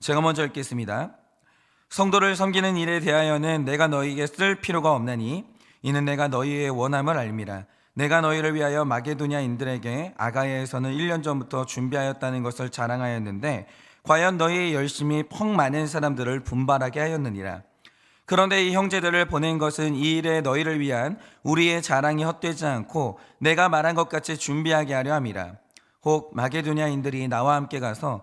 제가 먼저 읽겠습니다. 성도를 섬기는 일에 대하여는 내가 너희에게 쓸 필요가 없나니 이는 내가 너희의 원함을 알미라. 내가 너희를 위하여 마게도냐인들에게 아가야에서는 1년 전부터 준비하였다는 것을 자랑하였는데 과연 너희의 열심이 펑 많은 사람들을 분발하게 하였느니라. 그런데 이 형제들을 보낸 것은 이 일에 너희를 위한 우리의 자랑이 헛되지 않고 내가 말한 것 같이 준비하게 하려 함이라. 혹 마게도냐인들이 나와 함께 가서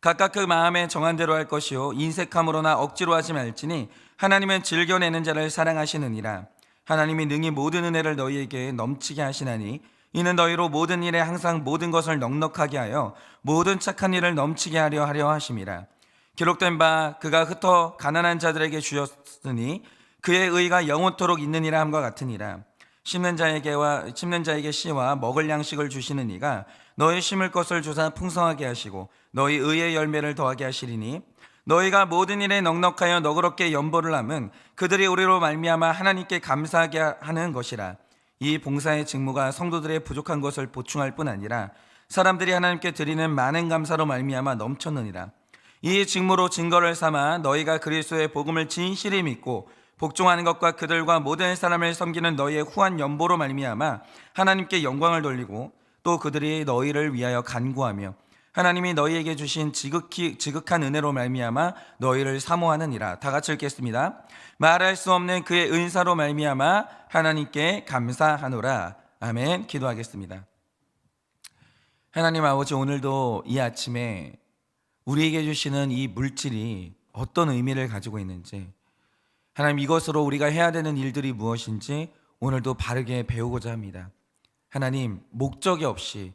각각 그 마음에 정한 대로 할 것이요 인색함으로나 억지로 하지 말지니 하나님은 즐겨내는 자를 사랑하시느니라. 하나님이 능히 모든 은혜를 너희에게 넘치게 하시나니 이는 너희로 모든 일에 항상 모든 것을 넉넉하게 하여 모든 착한 일을 넘치게 하려 하려 하심이라. 기록된 바 그가 흩어 가난한 자들에게 주셨으니 그의 의가 영원토록 있느니라 함과 같으니라. 심는 자에게와 심는 자에게 씨와 먹을 양식을 주시는 이가 너희 심을 것을 주사 풍성하게 하시고 너희 의의 열매를 더하게 하시리니 너희가 모든 일에 넉넉하여 너그럽게 연보를 함은 그들이 우리로 말미암아 하나님께 감사하게 하는 것이라. 이 봉사의 직무가 성도들의 부족한 것을 보충할 뿐 아니라 사람들이 하나님께 드리는 많은 감사로 말미암아 넘쳤느니라. 이 직무로 증거를 삼아 너희가 그리스도의 복음을 진실히 믿고 복종하는 것과 그들과 모든 사람을 섬기는 너희의 후한 연보로 말미암아 하나님께 영광을 돌리고 또 그들이 너희를 위하여 간구하며 하나님이 너희에게 주신 지극히 지극한 은혜로 말미암아 너희를 사모하느니라 다 같이 읽겠습니다. 말할 수 없는 그의 은사로 말미암아 하나님께 감사하노라 아멘 기도하겠습니다. 하나님 아버지 오늘도 이 아침에 우리에게 주시는 이 물질이 어떤 의미를 가지고 있는지 하나님 이것으로 우리가 해야 되는 일들이 무엇인지 오늘도 바르게 배우고자 합니다. 하나님 목적이 없이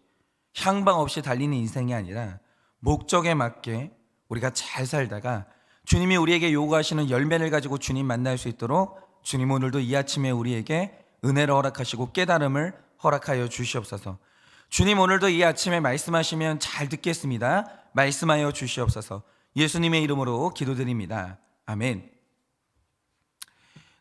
향방 없이 달리는 인생이 아니라 목적에 맞게 우리가 잘 살다가 주님이 우리에게 요구하시는 열매를 가지고 주님 만날 수 있도록 주님 오늘도 이 아침에 우리에게 은혜를 허락하시고 깨달음을 허락하여 주시옵소서. 주님 오늘도 이 아침에 말씀하시면 잘 듣겠습니다. 말씀하여 주시옵소서. 예수님의 이름으로 기도드립니다. 아멘.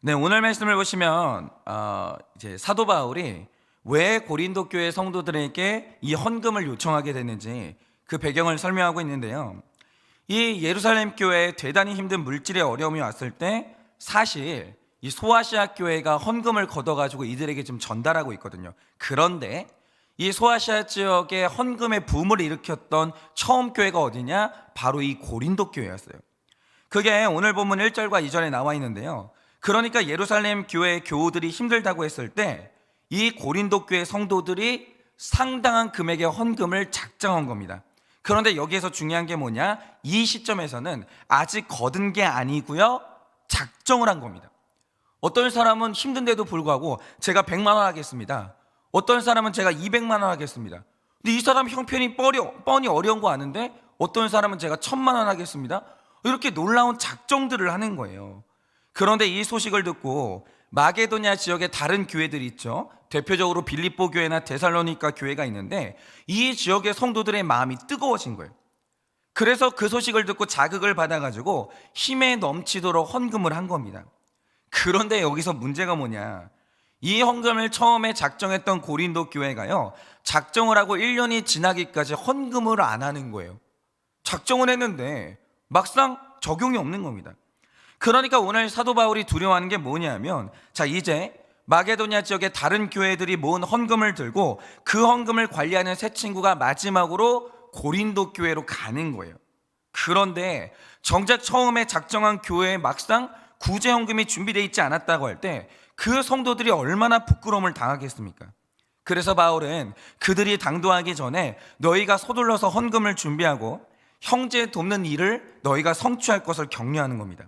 네, 오늘 말씀을 보시면 어, 이제 사도 바울이 왜 고린도 교회 성도들에게 이 헌금을 요청하게 됐는지 그 배경을 설명하고 있는데요. 이 예루살렘 교회에 대단히 힘든 물질의 어려움이 왔을 때 사실 이 소아시아 교회가 헌금을 걷어가지고 이들에게 좀 전달하고 있거든요. 그런데 이 소아시아 지역에 헌금의 붐을 일으켰던 처음 교회가 어디냐? 바로 이 고린도 교회였어요. 그게 오늘 본문 1절과 2절에 나와 있는데요. 그러니까 예루살렘 교회 교우들이 힘들다고 했을 때 이 고린도 교회 성도들이 상당한 금액의 헌금을 작정한 겁니다. 그런데 여기에서 중요한 게 뭐냐? 이 시점에서는 아직 거둔 게 아니고요. 작정을 한 겁니다. 어떤 사람은 힘든데도 불구하고 제가 100만 원 하겠습니다. 어떤 사람은 제가 200만 원 하겠습니다. 근데 이 사람 형편이 뻔히, 뻔히 어려운 거 아는데 어떤 사람은 제가 1000만 원 하겠습니다. 이렇게 놀라운 작정들을 하는 거예요. 그런데 이 소식을 듣고 마게도냐 지역의 다른 교회들이 있죠. 대표적으로 빌립보 교회나 데살로니가 교회가 있는데 이 지역의 성도들의 마음이 뜨거워진 거예요. 그래서 그 소식을 듣고 자극을 받아가지고 힘에 넘치도록 헌금을 한 겁니다. 그런데 여기서 문제가 뭐냐? 이 헌금을 처음에 작정했던 고린도 교회가요, 작정을 하고 1년이 지나기까지 헌금을 안 하는 거예요. 작정을 했는데 막상 적용이 없는 겁니다. 그러니까 오늘 사도 바울이 두려워하는 게 뭐냐면 자 이제 마게도냐 지역의 다른 교회들이 모은 헌금을 들고 그 헌금을 관리하는 새 친구가 마지막으로 고린도 교회로 가는 거예요. 그런데 정작 처음에 작정한 교회에 막상 구제 헌금이 준비되어 있지 않았다고 할 때 그 성도들이 얼마나 부끄러움을 당하겠습니까? 그래서 바울은 그들이 당도하기 전에 너희가 서둘러서 헌금을 준비하고 형제 돕는 일을 너희가 성취할 것을 격려하는 겁니다.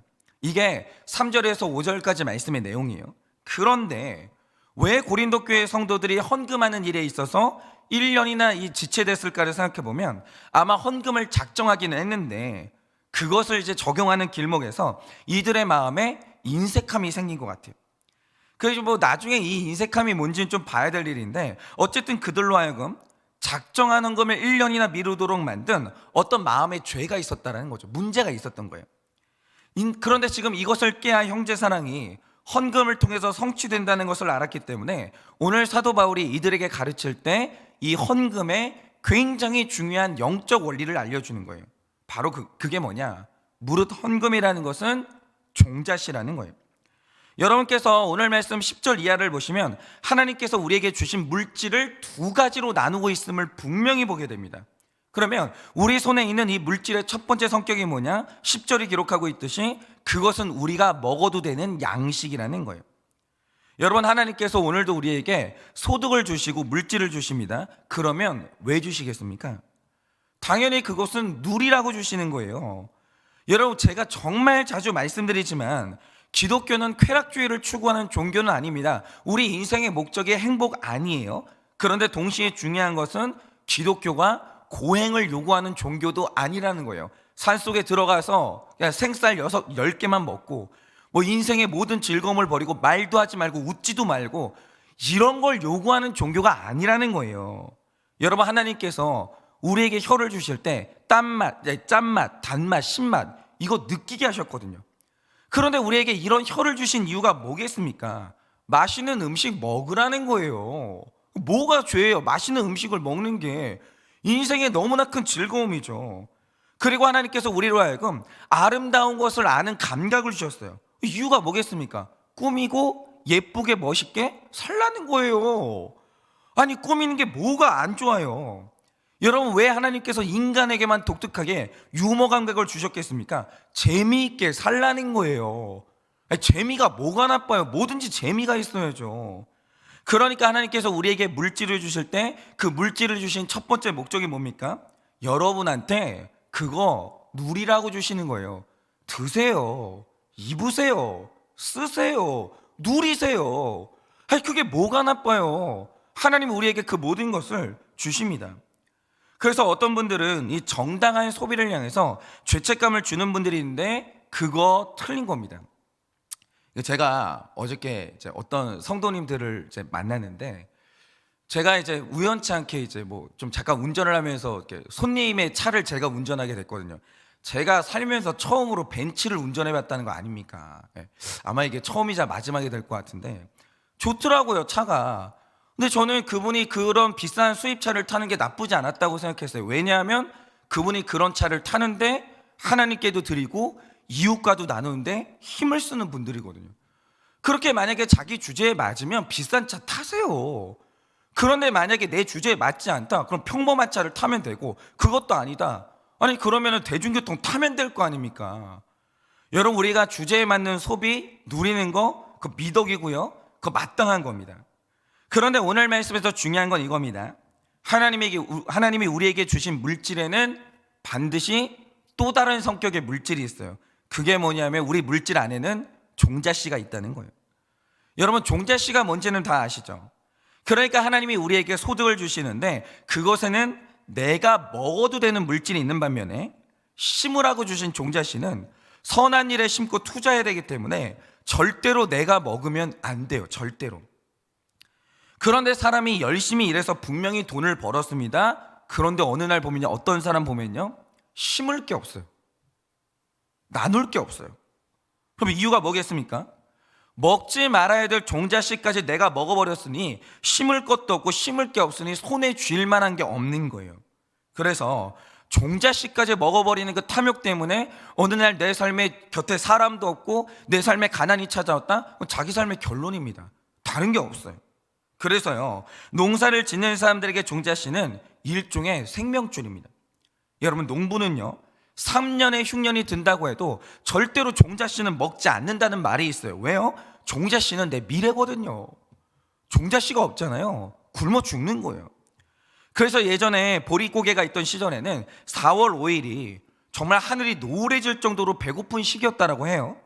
이게 3절에서 5절까지 말씀의 내용이에요. 그런데 왜 고린도 교회 성도들이 헌금하는 일에 있어서 1년이나 이 지체됐을까를 생각해 보면 아마 헌금을 작정하기는 했는데 그것을 이제 적용하는 길목에서 이들의 마음에 인색함이 생긴 것 같아요. 그래서 뭐 나중에 이 인색함이 뭔지는 좀 봐야 될 일인데 어쨌든 그들로 하여금 작정한 헌금을 1년이나 미루도록 만든 어떤 마음의 죄가 있었다라는 거죠. 문제가 있었던 거예요. 인- 그런데 지금 이것을 깨야 형제 사랑이 헌금을 통해서 성취된다는 것을 알았기 때문에 오늘 사도 바울이 이들에게 가르칠 때 이 헌금의 굉장히 중요한 영적 원리를 알려주는 거예요. 바로 그, 그게 뭐냐? 무릇 헌금이라는 것은 종자시라는 거예요. 여러분께서 오늘 말씀 10절 이하를 보시면 하나님께서 우리에게 주신 물질을 두 가지로 나누고 있음을 분명히 보게 됩니다. 그러면 우리 손에 있는 이 물질의 첫 번째 성격이 뭐냐? 10절이 기록하고 있듯이 그것은 우리가 먹어도 되는 양식이라는 거예요. 여러분 하나님께서 오늘도 우리에게 소득을 주시고 물질을 주십니다. 그러면 왜 주시겠습니까? 당연히 그것은 누리라고 주시는 거예요. 여러분 제가 정말 자주 말씀드리지만 기독교는 쾌락주의를 추구하는 종교는 아닙니다. 우리 인생의 목적이 행복 아니에요. 그런데 동시에 중요한 것은 기독교가 고행을 요구하는 종교도 아니라는 거예요. 산 속에 들어가서 그냥 생쌀 여섯 열 개만 먹고 뭐 인생의 모든 즐거움을 버리고 말도 하지 말고 웃지도 말고 이런 걸 요구하는 종교가 아니라는 거예요. 여러분 하나님께서 우리에게 혀를 주실 때 딴맛, 네, 짠맛, 단맛, 신맛 이거 느끼게 하셨거든요. 그런데 우리에게 이런 혀를 주신 이유가 뭐겠습니까? 맛있는 음식 먹으라는 거예요. 뭐가 죄예요? 맛있는 음식을 먹는 게 인생의 너무나 큰 즐거움이죠. 그리고 하나님께서 우리로 하여금 아름다운 것을 아는 감각을 주셨어요. 이유가 뭐겠습니까? 꾸미고 예쁘게 멋있게 살라는 거예요. 아니 꾸미는 게 뭐가 안 좋아요? 여러분 왜 하나님께서 인간에게만 독특하게 유머 감각을 주셨겠습니까? 재미있게 살라는 거예요. 아니, 재미가 뭐가 나빠요? 뭐든지 재미가 있어야죠. 그러니까 하나님께서 우리에게 물질을 주실 때 그 물질을 주신 첫 번째 목적이 뭡니까? 여러분한테 그거 누리라고 주시는 거예요. 드세요. 입으세요. 쓰세요. 누리세요. 아니 그게 뭐가 나빠요? 하나님 우리에게 그 모든 것을 주십니다. 그래서 어떤 분들은 이 정당한 소비를 향해서 죄책감을 주는 분들이 있는데 그거 틀린 겁니다. 제가 어저께 이제 어떤 성도님들을 이제 만났는데 제가 이제 우연치 않게 이제 뭐 좀 잠깐 운전을 하면서 이렇게 손님의 차를 제가 운전하게 됐거든요. 제가 살면서 처음으로 벤츠를 운전해 봤다는 거 아닙니까? 예. 아마 이게 처음이자 마지막이 될 것 같은데 좋더라고요, 차가. 근데 저는 그분이 그런 비싼 수입차를 타는 게 나쁘지 않았다고 생각했어요. 왜냐하면 그분이 그런 차를 타는데 하나님께도 드리고 이웃과도 나누는데 힘을 쓰는 분들이거든요. 그렇게 만약에 자기 주제에 맞으면 비싼 차 타세요. 그런데 만약에 내 주제에 맞지 않다. 그럼 평범한 차를 타면 되고 그것도 아니다. 아니 그러면은 대중교통 타면 될 거 아닙니까? 여러분 우리가 주제에 맞는 소비 누리는 거 그 미덕이고요. 그 마땅한 겁니다. 그런데 오늘 말씀에서 중요한 건 이겁니다. 하나님에게 하나님이 우리에게 주신 물질에는 반드시 또 다른 성격의 물질이 있어요. 그게 뭐냐면 우리 물질 안에는 종자씨가 있다는 거예요. 여러분 종자씨가 뭔지는 다 아시죠? 그러니까 하나님이 우리에게 소득을 주시는데 그것에는 내가 먹어도 되는 물질이 있는 반면에 심으라고 주신 종자씨는 선한 일에 심고 투자해야 되기 때문에 절대로 내가 먹으면 안 돼요. 절대로. 그런데 사람이 열심히 일해서 분명히 돈을 벌었습니다. 그런데 어느 날 보면요. 어떤 사람 보면요. 심을 게 없어요. 나눌 게 없어요. 그럼 이유가 뭐겠습니까? 먹지 말아야 될 종자씨까지 내가 먹어버렸으니 심을 것도 없고 심을 게 없으니 손에 쥘 만한 게 없는 거예요. 그래서 종자씨까지 먹어버리는 그 탐욕 때문에 어느 날 내 삶에 곁에 사람도 없고 내 삶에 가난이 찾아왔다? 자기 삶의 결론입니다. 다른 게 없어요. 그래서요, 농사를 짓는 사람들에게 종자씨는 일종의 생명줄입니다. 여러분, 농부는요, 3년에 흉년이 든다고 해도 절대로 종자 씨는 먹지 않는다는 말이 있어요. 왜요? 종자 씨는 내 미래거든요. 종자 씨가 없잖아요. 굶어 죽는 거예요. 그래서 예전에 보릿고개가 있던 시절에는 4월 5일이 정말 하늘이 노래질 정도로 배고픈 시기였다라고 해요.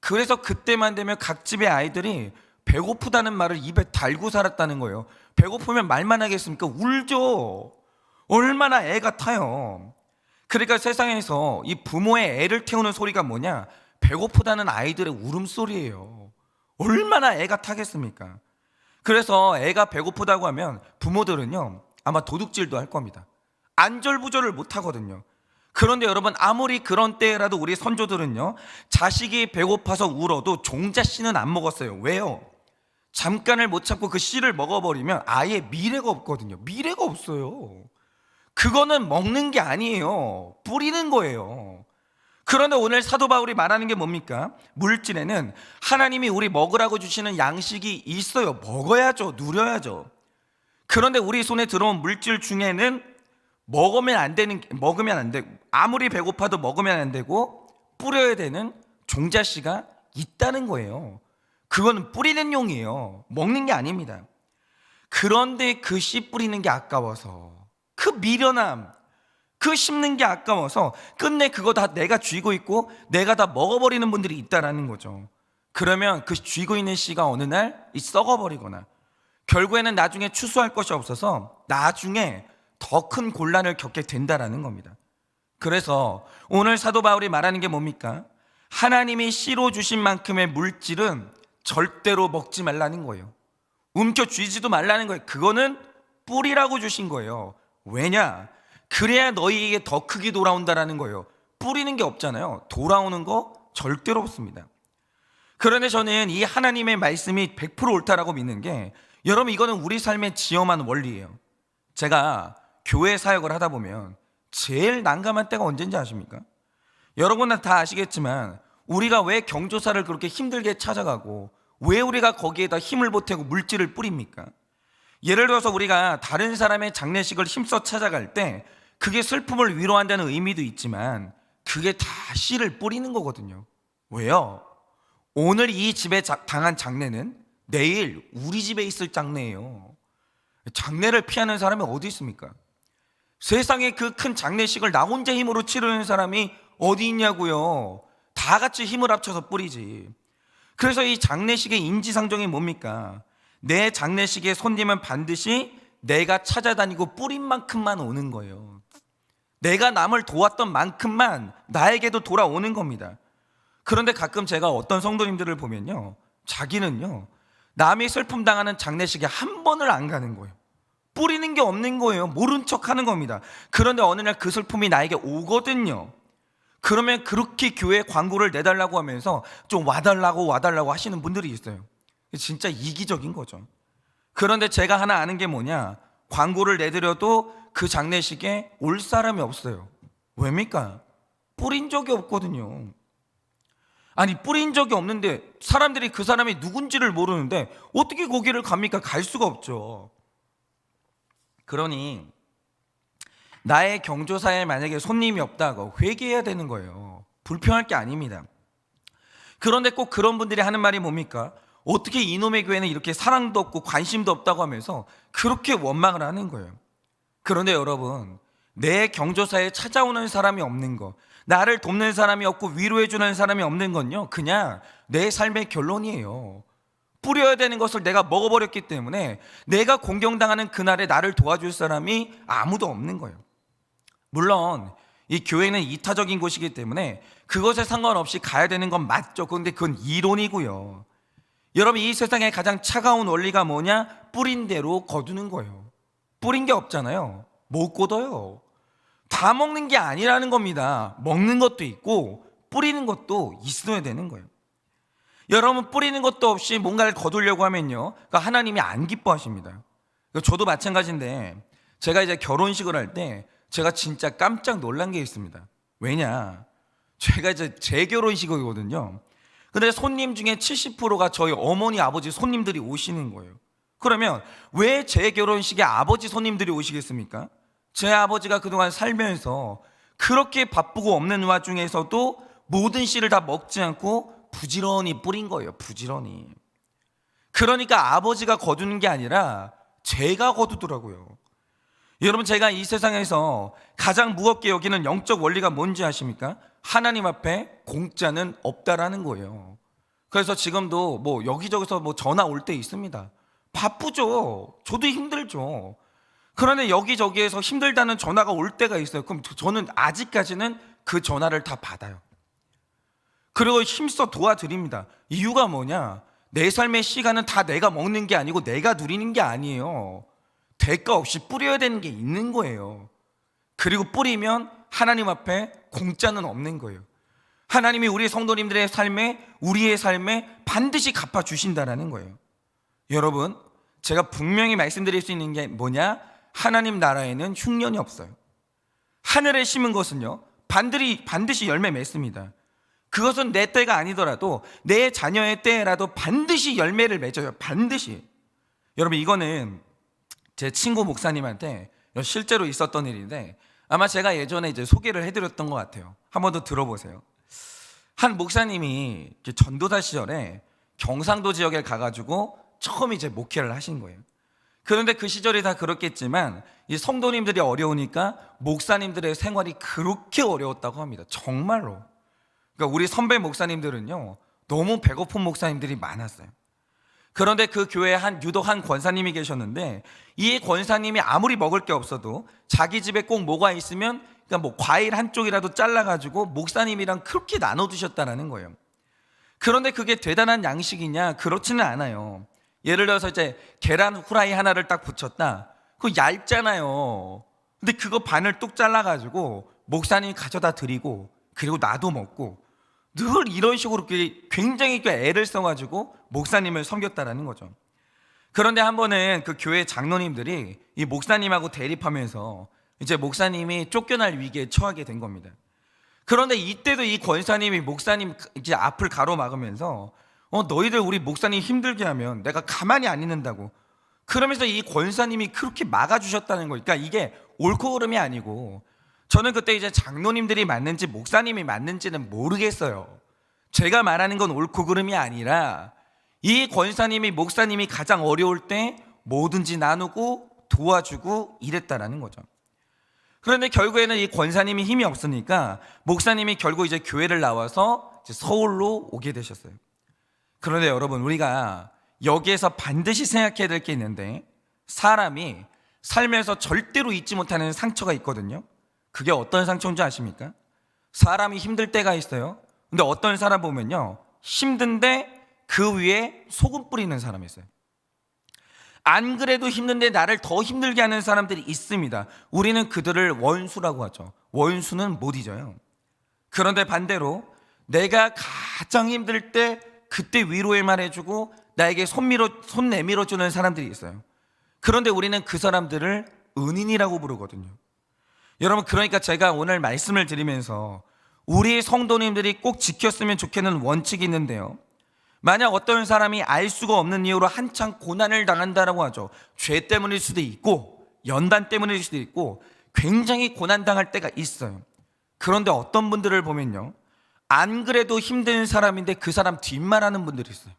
그래서 그때만 되면 각 집의 아이들이 배고프다는 말을 입에 달고 살았다는 거예요. 배고프면 말만 하겠습니까? 울죠. 얼마나 애 같아요. 그러니까 세상에서 이 부모의 애를 태우는 소리가 뭐냐? 배고프다는 아이들의 울음소리예요. 얼마나 애가 타겠습니까? 그래서 애가 배고프다고 하면 부모들은요 아마 도둑질도 할 겁니다. 안절부절을 못 하거든요. 그런데 여러분 아무리 그런 때라도 우리 선조들은요 자식이 배고파서 울어도 종자 씨는 안 먹었어요. 왜요? 잠깐을 못 참고 그 씨를 먹어버리면 아예 미래가 없거든요. 미래가 없어요. 그거는 먹는 게 아니에요. 뿌리는 거예요. 그런데 오늘 사도 바울이 말하는 게 뭡니까? 물질에는 하나님이 우리 먹으라고 주시는 양식이 있어요. 먹어야죠. 누려야죠. 그런데 우리 손에 들어온 물질 중에는 먹으면 안 되는 먹으면 안 되고 아무리 배고파도 먹으면 안 되고 뿌려야 되는 종자씨가 있다는 거예요. 그거는 뿌리는 용이에요. 먹는 게 아닙니다. 그런데 그 씨 뿌리는 게 아까워서 그 미련함 그 심는 게 아까워서 끝내 그거 다 내가 쥐고 있고 내가 다 먹어버리는 분들이 있다라는 거죠. 그러면 그 쥐고 있는 씨가 어느 날이 썩어버리거나 결국에는 나중에 추수할 것이 없어서 나중에 더 큰 곤란을 겪게 된다라는 겁니다. 그래서 오늘 사도 바울이 말하는 게 뭡니까? 하나님이 씨로 주신 만큼의 물질은 절대로 먹지 말라는 거예요. 움켜 쥐지도 말라는 거예요. 그거는 뿌리라고 주신 거예요. 왜냐? 그래야 너희에게 더 크게 돌아온다라는 거예요. 뿌리는 게 없잖아요. 돌아오는 거 절대로 없습니다. 그런데 저는 이 하나님의 말씀이 100% 옳다라고 믿는 게 여러분 이거는 우리 삶의 지엄한 원리예요. 제가 교회 사역을 하다 보면 제일 난감한 때가 언제인지 아십니까? 여러분은 다 아시겠지만 우리가 왜 경조사를 그렇게 힘들게 찾아가고 왜 우리가 거기에다 힘을 보태고 물질을 뿌립니까? 예를 들어서 우리가 다른 사람의 장례식을 힘써 찾아갈 때 그게 슬픔을 위로한다는 의미도 있지만 그게 다 씨를 뿌리는 거거든요. 왜요? 오늘 이 집에 자- 당한 장례는 내일 우리 집에 있을 장례예요. 장례를 피하는 사람이 어디 있습니까? 세상에 그 큰 장례식을 나 혼자 힘으로 치르는 사람이 어디 있냐고요. 다 같이 힘을 합쳐서 뿌리지. 그래서 이 장례식의 인지상정이 뭡니까? 내 장례식에 손님은 반드시 내가 찾아다니고 뿌린 만큼만 오는 거예요. 내가 남을 도왔던 만큼만 나에게도 돌아오는 겁니다. 그런데 가끔 제가 어떤 성도님들을 보면요. 자기는요. 남이 슬픔 당하는 장례식에 한 번을 안 가는 거예요. 뿌리는 게 없는 거예요. 모른 척 하는 겁니다. 그런데 어느 날 그 슬픔이 나에게 오거든요. 그러면 그렇게 교회 광고를 내달라고 하면서 좀 와달라고 와달라고 하시는 분들이 있어요. 진짜 이기적인 거죠. 그런데 제가 하나 아는 게 뭐냐? 광고를 내드려도 그 장례식에 올 사람이 없어요. 왜입니까? 뿌린 적이 없거든요. 아니, 뿌린 적이 없는데 사람들이 그 사람이 누군지를 모르는데 어떻게 거기를 갑니까? 갈 수가 없죠. 그러니 나의 경조사에 만약에 손님이 없다고 회개해야 되는 거예요. 불평할 게 아닙니다. 그런데 꼭 그런 분들이 하는 말이 뭡니까? 어떻게 이놈의 교회는 이렇게 사랑도 없고 관심도 없다고 하면서 그렇게 원망을 하는 거예요. 그런데 여러분, 내 경조사에 찾아오는 사람이 없는 거, 나를 돕는 사람이 없고 위로해주는 사람이 없는 건요, 그냥 내 삶의 결론이에요. 뿌려야 되는 것을 내가 먹어버렸기 때문에 내가 공경당하는 그날에 나를 도와줄 사람이 아무도 없는 거예요. 물론 이 교회는 이타적인 곳이기 때문에 그것에 상관없이 가야 되는 건 맞죠. 그런데 그건 이론이고요. 여러분 이 세상에 가장 차가운 원리가 뭐냐? 뿌린 대로 거두는 거예요. 뿌린 게 없잖아요. 못 걷어요. 다 먹는 게 아니라는 겁니다. 먹는 것도 있고 뿌리는 것도 있어야 되는 거예요. 여러분 뿌리는 것도 없이 뭔가를 거두려고 하면요, 그러니까 하나님이 안 기뻐하십니다. 저도 마찬가지인데 제가 이제 결혼식을 할 때 제가 진짜 깜짝 놀란 게 있습니다. 왜냐? 제가 이제 제 결혼식이거든요. 근데 손님 중에 70%가 저희 어머니 아버지 손님들이 오시는 거예요. 그러면 왜 제 결혼식에 아버지 손님들이 오시겠습니까? 제 아버지가 그동안 살면서 그렇게 바쁘고 없는 와중에서도 모든 씨를 다 먹지 않고 부지런히 뿌린 거예요. 부지런히. 그러니까 아버지가 거두는 게 아니라 제가 거두더라고요. 여러분 제가 이 세상에서 가장 무겁게 여기는 영적 원리가 뭔지 아십니까? 하나님 앞에 공짜는 없다라는 거예요. 그래서 지금도 뭐 여기저기서 뭐 전화 올 때 있습니다. 바쁘죠. 저도 힘들죠. 그런데 여기저기에서 힘들다는 전화가 올 때가 있어요. 그럼 저는 아직까지는 그 전화를 다 받아요. 그리고 힘써 도와드립니다. 이유가 뭐냐? 내 삶의 시간은 다 내가 먹는 게 아니고 내가 누리는 게 아니에요. 대가 없이 뿌려야 되는 게 있는 거예요. 그리고 뿌리면 하나님 앞에 공짜는 없는 거예요. 하나님이 우리 성도님들의 삶에 우리의 삶에 반드시 갚아 주신다라는 거예요. 여러분, 제가 분명히 말씀드릴 수 있는 게 뭐냐? 하나님 나라에는 흉년이 없어요. 하늘에 심은 것은요, 반드시, 반드시 열매 맺습니다. 그것은 내 때가 아니더라도 내 자녀의 때라도 반드시 열매를 맺어요. 반드시. 여러분, 이거는 제 친구 목사님한테 실제로 있었던 일인데 아마 제가 예전에 이제 소개를 해드렸던 것 같아요. 한 번 더 들어보세요. 한 목사님이 전도사 시절에 경상도 지역에 가가지고 처음 이제 목회를 하신 거예요. 그런데 그 시절이 다 그렇겠지만 이 성도님들이 어려우니까 목사님들의 생활이 그렇게 어려웠다고 합니다. 정말로. 그러니까 우리 선배 목사님들은요 너무 배고픈 목사님들이 많았어요. 그런데 그 교회에 한 유독 한 권사님이 계셨는데 이 권사님이 아무리 먹을 게 없어도 자기 집에 꼭 뭐가 있으면 그러니까 뭐 과일 한 쪽이라도 잘라가지고 목사님이랑 그렇게 나눠 두셨다라는 거예요. 그런데 그게 대단한 양식이냐? 그렇지는 않아요. 예를 들어서 이제 계란 후라이 하나를 딱 붙였다. 그거 얇잖아요. 근데 그거 반을 뚝 잘라가지고 목사님이 가져다 드리고 그리고 나도 먹고 늘 이런 식으로 그 굉장히 그 애를 써가지고 목사님을 섬겼다라는 거죠. 그런데 한 번은 그 교회 장로님들이 이 목사님하고 대립하면서 이제 목사님이 쫓겨날 위기에 처하게 된 겁니다. 그런데 이때도 이 권사님이 목사님 이제 앞을 가로막으면서 어 너희들 우리 목사님 힘들게 하면 내가 가만히 안 있는다고 그러면서 이 권사님이 그렇게 막아주셨다는 거예요. 그러니까 이게 옳고 그름이 아니고 저는 그때 이제 장로님들이 맞는지 목사님이 맞는지는 모르겠어요. 제가 말하는 건 옳고 그름이 아니라 이 권사님이 목사님이 가장 어려울 때 뭐든지 나누고 도와주고 이랬다라는 거죠. 그런데 결국에는 이 권사님이 힘이 없으니까 목사님이 결국 이제 교회를 나와서 이제 서울로 오게 되셨어요. 그런데 여러분 우리가 여기에서 반드시 생각해야 될 게 있는데 사람이 살면서 절대로 잊지 못하는 상처가 있거든요. 그게 어떤 상처인지 아십니까? 사람이 힘들 때가 있어요. 근데 어떤 사람 보면요. 힘든데 그 위에 소금 뿌리는 사람이 있어요. 안 그래도 힘든데 나를 더 힘들게 하는 사람들이 있습니다. 우리는 그들을 원수라고 하죠. 원수는 못 잊어요. 그런데 반대로 내가 가장 힘들 때 그때 위로의 말 해주고 나에게 손 밀어 손 내밀어 주는 사람들이 있어요. 그런데 우리는 그 사람들을 은인이라고 부르거든요. 여러분 그러니까 제가 오늘 말씀을 드리면서 우리 성도님들이 꼭 지켰으면 좋겠는 원칙이 있는데요. 만약 어떤 사람이 알 수가 없는 이유로 한창 고난을 당한다라고 하죠. 죄 때문일 수도 있고 연단 때문일 수도 있고 굉장히 고난 당할 때가 있어요. 그런데 어떤 분들을 보면요. 안 그래도 힘든 사람인데 그 사람 뒷말하는 분들이 있어요.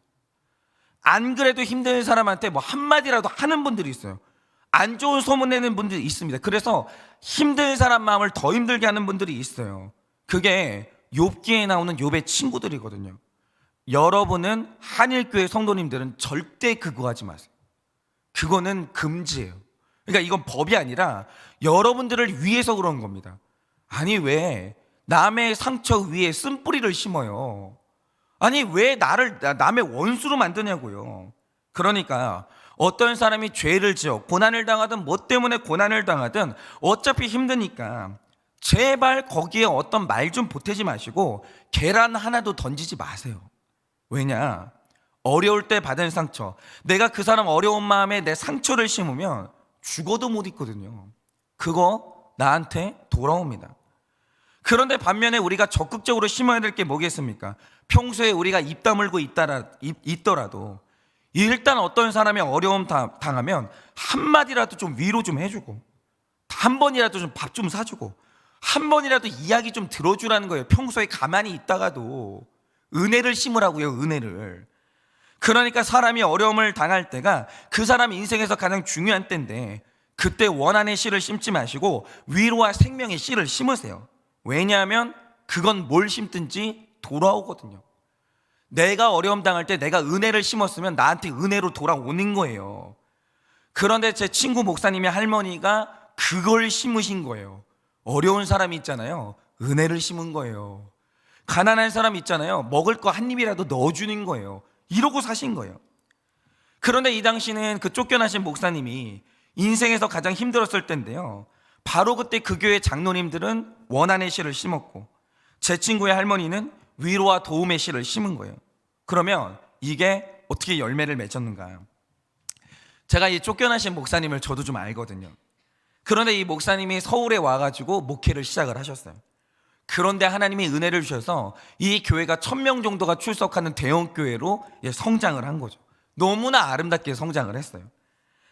안 그래도 힘든 사람한테 뭐 한마디라도 하는 분들이 있어요. 안 좋은 소문 내는 분들이 있습니다. 그래서 힘든 사람 마음을 더 힘들게 하는 분들이 있어요. 그게 욥기에 나오는 욥의 친구들이거든요. 여러분은 한일교회 성도님들은 절대 그거 하지 마세요. 그거는 금지예요. 그러니까 이건 법이 아니라 여러분들을 위해서 그런 겁니다. 아니 왜 남의 상처 위에 쓴뿌리를 심어요? 아니 왜 나를 남의 원수로 만드냐고요. 그러니까 어떤 사람이 죄를 지어 고난을 당하든 뭐 때문에 고난을 당하든 어차피 힘드니까 제발 거기에 어떤 말 좀 보태지 마시고 계란 하나도 던지지 마세요. 왜냐? 어려울 때 받은 상처. 내가 그 사람 어려운 마음에 내 상처를 심으면 죽어도 못 잊거든요. 그거 나한테 돌아옵니다. 그런데 반면에 우리가 적극적으로 심어야 될 게 뭐겠습니까? 평소에 우리가 입 다물고 있더라도 일단 어떤 사람이 어려움 당하면 한마디라도 좀 위로 좀 해주고 한 번이라도 좀밥좀 사주고 한 번이라도 이야기 좀 들어주라는 거예요. 평소에 가만히 있다가도 은혜를 심으라고요, 은혜를. 그러니까 사람이 어려움을 당할 때가 그 사람 인생에서 가장 중요한 때인데 그때 원한의 씨를 심지 마시고 위로와 생명의 씨를 심으세요. 왜냐하면 그건 뭘 심든지 돌아오거든요. 내가 어려움 당할 때 내가 은혜를 심었으면 나한테 은혜로 돌아오는 거예요. 그런데 제 친구 목사님의 할머니가 그걸 심으신 거예요. 어려운 사람이 있잖아요. 은혜를 심은 거예요. 가난한 사람 있잖아요. 먹을 거 한 입이라도 넣어주는 거예요. 이러고 사신 거예요. 그런데 이 당시는 그 쫓겨나신 목사님이 인생에서 가장 힘들었을 때인데요. 바로 그때 그 교회 장로님들은 원한의 씨를 심었고 제 친구의 할머니는 위로와 도움의 씨를 심은 거예요. 그러면 이게 어떻게 열매를 맺었는가? 제가 이 쫓겨나신 목사님을 저도 좀 알거든요. 그런데 이 목사님이 서울에 와가지고 목회를 시작을 하셨어요. 그런데 하나님이 은혜를 주셔서 이 교회가 천 명 정도가 출석하는 대형 교회로 예, 성장을 한 거죠. 너무나 아름답게 성장을 했어요.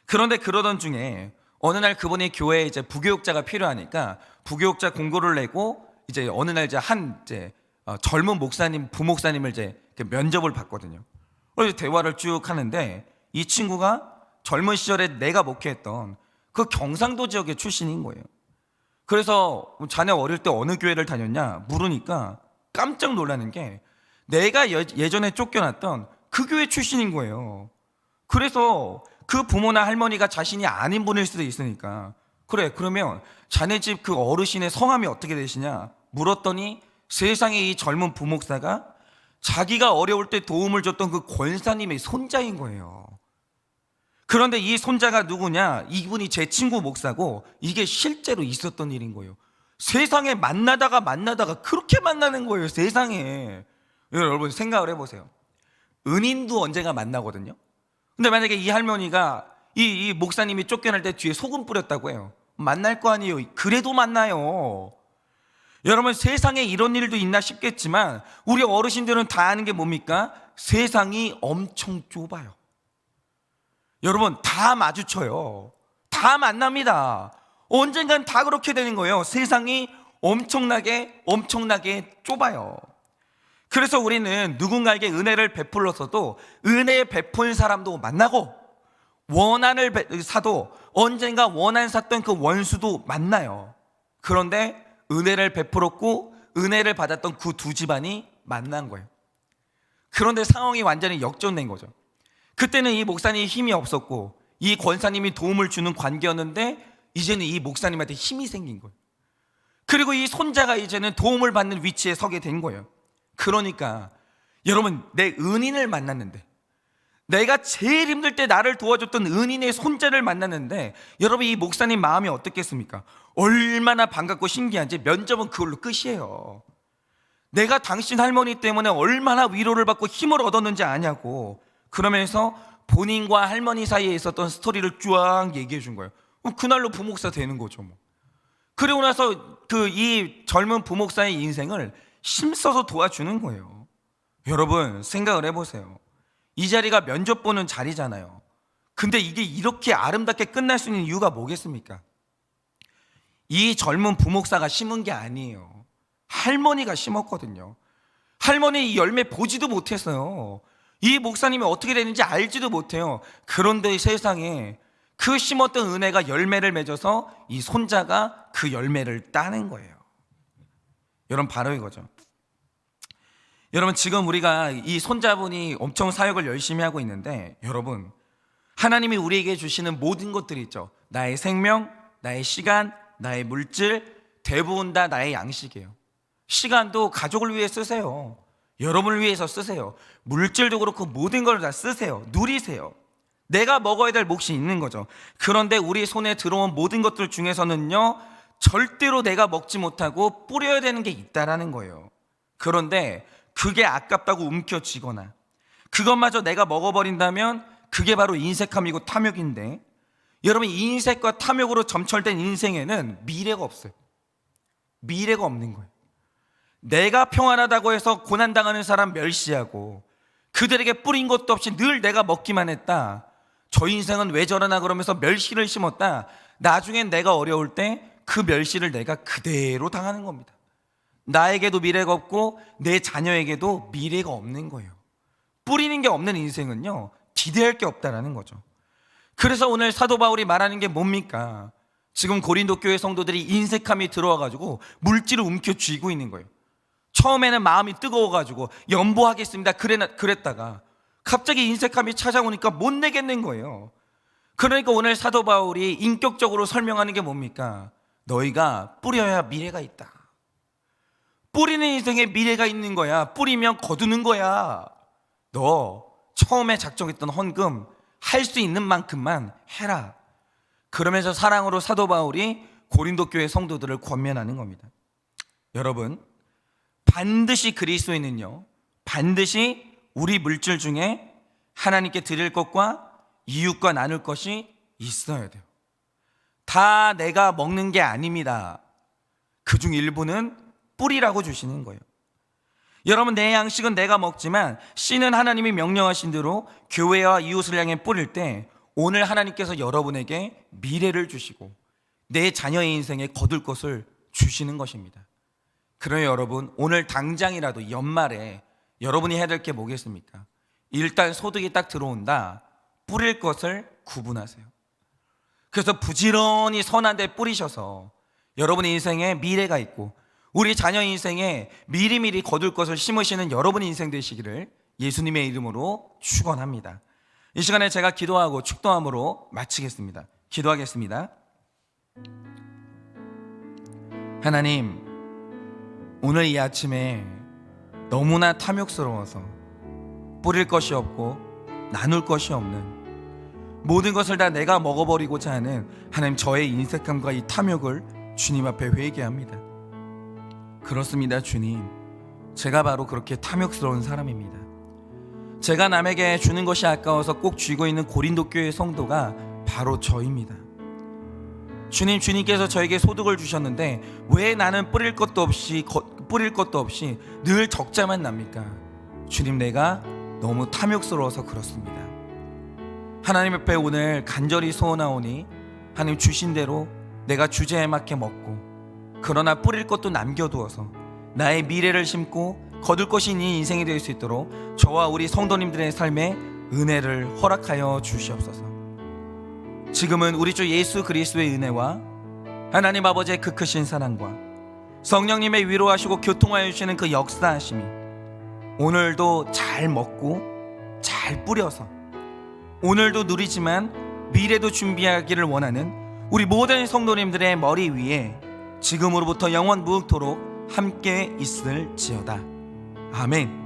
그런데 그러던 중에 어느 날 그분이 교회에 이제 부교육자가 필요하니까 부교육자 공고를 내고 이제 어느 날 이제 한 이제 어, 젊은 목사님 부목사님을 이제 면접을 봤거든요. 그래서 대화를 쭉 하는데 이 친구가 젊은 시절에 내가 목회했던 그 경상도 지역의 출신인 거예요. 그래서 자네 어릴 때 어느 교회를 다녔냐 물으니까 깜짝 놀라는 게 내가 예- 예전에 쫓겨났던 그 교회 출신인 거예요. 그래서 그 부모나 할머니가 자신이 아닌 분일 수도 있으니까 그래 그러면 자네 집 그 어르신의 성함이 어떻게 되시냐 물었더니 세상에 이 젊은 부목사가 자기가 어려울 때 도움을 줬던 그 권사님의 손자인 거예요. 그런데 이 손자가 누구냐? 이분이 제 친구 목사고 이게 실제로 있었던 일인 거예요. 세상에 만나다가 만나다가 그렇게 만나는 거예요. 세상에. 여러분 생각을 해보세요. 은인도 언젠가 만나거든요. 근데 만약에 이 할머니가 이, 이 목사님이 쫓겨날 때 뒤에 소금 뿌렸다고 해요. 만날 거 아니에요. 그래도 만나요. 여러분 세상에 이런 일도 있나 싶겠지만 우리 어르신들은 다 아는 게 뭡니까? 세상이 엄청 좁아요. 여러분 다 마주쳐요. 다 만납니다. 언젠간 다 그렇게 되는 거예요. 세상이 엄청나게 엄청나게 좁아요. 그래서 우리는 누군가에게 은혜를 베풀어서도 은혜 베푼 사람도 만나고 원한을 베- 사도 언젠가 원한 샀던 그 원수도 만나요. 그런데 은혜를 베풀었고 은혜를 받았던 그 두 집안이 만난 거예요. 그런데 상황이 완전히 역전된 거죠. 그때는 이 목사님이 힘이 없었고 이 권사님이 도움을 주는 관계였는데 이제는 이 목사님한테 힘이 생긴 거예요. 그리고 이 손자가 이제는 도움을 받는 위치에 서게 된 거예요. 그러니까 여러분 내 은인을 만났는데 내가 제일 힘들 때 나를 도와줬던 은인의 손자를 만났는데 여러분 이 목사님 마음이 어떻겠습니까? 얼마나 반갑고 신기한지 면접은 그걸로 끝이에요. 내가 당신 할머니 때문에 얼마나 위로를 받고 힘을 얻었는지 아냐고 그러면서 본인과 할머니 사이에 있었던 스토리를 쫙 얘기해 준 거예요. 그럼 그날로 부목사 되는 거죠, 뭐. 그리고 나서 그 이 젊은 부목사의 인생을 힘써서 도와주는 거예요. 여러분 생각을 해보세요. 이 자리가 면접 보는 자리잖아요. 근데 이게 이렇게 아름답게 끝날 수 있는 이유가 뭐겠습니까? 이 젊은 부목사가 심은 게 아니에요. 할머니가 심었거든요. 할머니 이 열매 보지도 못했어요. 이 목사님이 어떻게 되는지 알지도 못해요. 그런데 세상에 그 심었던 은혜가 열매를 맺어서 이 손자가 그 열매를 따는 거예요. 여러분 바로 이거죠. 여러분 지금 우리가 이 손자분이 엄청 사역을 열심히 하고 있는데 여러분 하나님이 우리에게 주시는 모든 것들이 있죠. 나의 생명, 나의 시간, 나의 물질 대부분 다 나의 양식이에요. 시간도 가족을 위해 쓰세요. 여러분을 위해서 쓰세요. 물질도 그렇고 모든 걸 다 쓰세요. 누리세요. 내가 먹어야 될 몫이 있는 거죠. 그런데 우리 손에 들어온 모든 것들 중에서는요, 절대로 내가 먹지 못하고 뿌려야 되는 게 있다라는 거예요. 그런데 그게 아깝다고 움켜쥐거나 그것마저 내가 먹어버린다면 그게 바로 인색함이고 탐욕인데 여러분 인색과 탐욕으로 점철된 인생에는 미래가 없어요. 미래가 없는 거예요. 내가 평안하다고 해서 고난당하는 사람 멸시하고 그들에게 뿌린 것도 없이 늘 내가 먹기만 했다. 저 인생은 왜 저러나 그러면서 멸시를 심었다. 나중엔 내가 어려울 때 그 멸시를 내가 그대로 당하는 겁니다. 나에게도 미래가 없고 내 자녀에게도 미래가 없는 거예요. 뿌리는 게 없는 인생은요, 기대할 게 없다라는 거죠. 그래서 오늘 사도 바울이 말하는 게 뭡니까? 지금 고린도 교회 성도들이 인색함이 들어와가지고 물질을 움켜 쥐고 있는 거예요. 처음에는 마음이 뜨거워가지고 연보하겠습니다. 그래, 그랬다가 갑자기 인색함이 찾아오니까 못 내겠는 거예요. 그러니까 오늘 사도 바울이 인격적으로 설명하는 게 뭡니까? 너희가 뿌려야 미래가 있다. 뿌리는 인생에 미래가 있는 거야. 뿌리면 거두는 거야. 너 처음에 작정했던 헌금 할 수 있는 만큼만 해라. 그러면서 사랑으로 사도 바울이 고린도 교회 성도들을 권면하는 겁니다. 여러분, 반드시 그리스도인은요. 반드시 우리 물질 중에 하나님께 드릴 것과 이웃과 나눌 것이 있어야 돼요. 다 내가 먹는 게 아닙니다. 그중 일부는 뿌리라고 주시는 거예요. 여러분 내 양식은 내가 먹지만 씨는 하나님이 명령하신 대로 교회와 이웃을 향해 뿌릴 때 오늘 하나님께서 여러분에게 미래를 주시고 내 자녀의 인생에 거둘 것을 주시는 것입니다. 그러니 여러분 오늘 당장이라도 연말에 여러분이 해야 될 게 뭐겠습니까? 일단 소득이 딱 들어온다. 뿌릴 것을 구분하세요. 그래서 부지런히 선한 데 뿌리셔서 여러분의 인생에 미래가 있고 우리 자녀 인생에 미리미리 거둘 것을 심으시는 여러분의 인생 되시기를 예수님의 이름으로 축원합니다. 이 시간에 제가 기도하고 축도함으로 마치겠습니다. 기도하겠습니다. 하나님, 오늘 이 아침에 너무나 탐욕스러워서 뿌릴 것이 없고 나눌 것이 없는 모든 것을 다 내가 먹어버리고자 하는 하나님 저의 인색함과 이 탐욕을 주님 앞에 회개합니다. 그렇습니다, 주님. 제가 바로 그렇게 탐욕스러운 사람입니다. 제가 남에게 주는 것이 아까워서 꼭 쥐고 있는 고린도 교회 성도가 바로 저입니다. 주님, 주님께서 저에게 소득을 주셨는데 왜 나는 뿌릴 것도 없이 거- 뿌릴 것도 없이 늘 적자만 납니까? 주님, 내가 너무 탐욕스러워서 그렇습니다. 하나님 앞에 오늘 간절히 소원하오니 하나님 주신 대로 내가 주제에 맞게 먹고 그러나 뿌릴 것도 남겨두어서 나의 미래를 심고 거둘 것이 있는 인생이 될 수 있도록 저와 우리 성도님들의 삶에 은혜를 허락하여 주시옵소서. 지금은 우리 주 예수 그리스도의 은혜와 하나님 아버지의 그 크신 사랑과 성령님의 위로하시고 교통하여 주시는 그 역사하심이 오늘도 잘 먹고 잘 뿌려서 오늘도 누리지만 미래도 준비하기를 원하는 우리 모든 성도님들의 머리 위에 지금으로부터 영원 무흑토록 함께 있을지어다. 아멘.